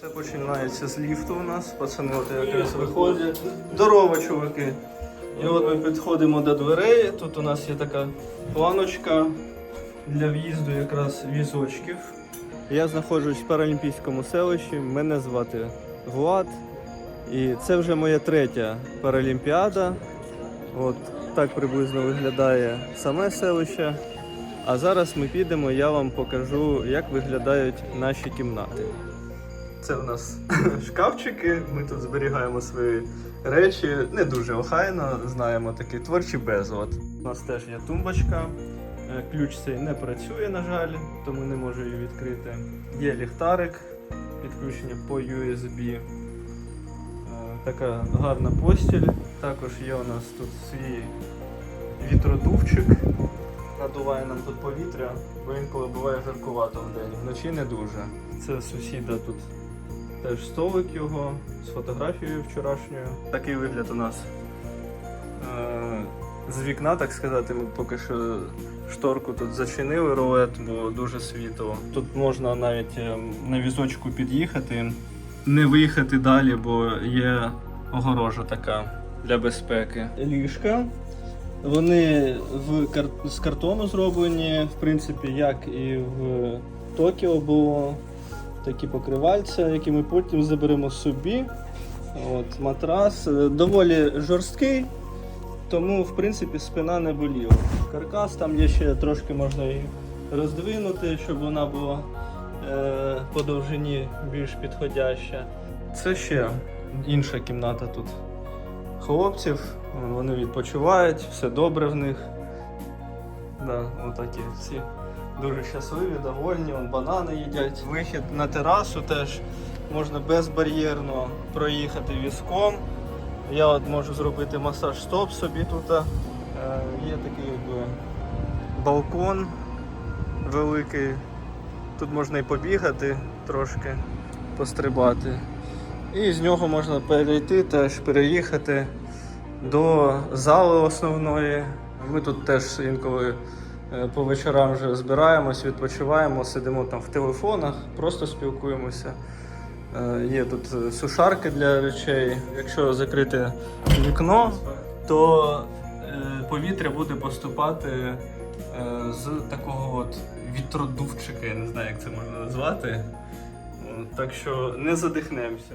Все починається з ліфту у нас. Пацани от якраз виходять. Здорово, чуваки. І от ми підходимо до дверей. Тут у нас є така планочка для в'їзду якраз візочків. Я знаходжусь в паралімпійському селищі. Мене звати Влад. І це вже моя третя паралімпіада. От так приблизно виглядає саме селище. А зараз ми підемо, я вам покажу, як виглядають наші кімнати. Це в нас шкафчики. Ми тут зберігаємо свої речі. Не дуже охайно, знаємо такий творчий безлад. У нас теж є тумбочка. Е, Ключ цей не працює, на жаль, тому не можу її відкрити. Є ліхтарик, підключення по USB. Е, Така гарна постіль. Також є у нас тут свій вітродувчик. Надуває нам тут повітря, бо інколи буває жаркувато в день. Вночі не дуже. Це сусіда тут теж столик його з фотографією вчорашньою. Такий вигляд у нас. Е, З вікна, так сказати, ми поки що шторку тут зачинили рулет, бо дуже світло. Тут можна навіть е, на візочку під'їхати, не виїхати далі, бо є огорожа така для безпеки. Ліжка. Вони в кар- з картону зроблені, в принципі, як і в Токіо було такі покривальця, які ми потім заберемо собі. От, матрас е, доволі жорсткий, тому в принципі спина не боліла. Каркас там є ще трошки можна і роздвинути, щоб вона була е, по довжині більш підходяща. Це ще інша кімната тут хлопців. Вони відпочивають, все добре в них. Да, отакі всі дуже щасливі, довольні, вон банани їдять. Вихід на терасу теж можна безбар'єрно проїхати візком. Я от можу зробити масаж стоп собі тут. Е, є такий якби балкон великий. Тут можна і побігати трошки, пострибати. І з нього можна перейти, теж переїхати до зали основної. Ми тут теж інколи по вечорам вже збираємось, відпочиваємо, сидимо там в телефонах, просто спілкуємося. Е, Є тут е, сушарки для речей. Якщо закрити вікно, то е, повітря буде поступати е, з такого от вітродувчика, я не знаю, як це можна назвати. Так що не задихнемося.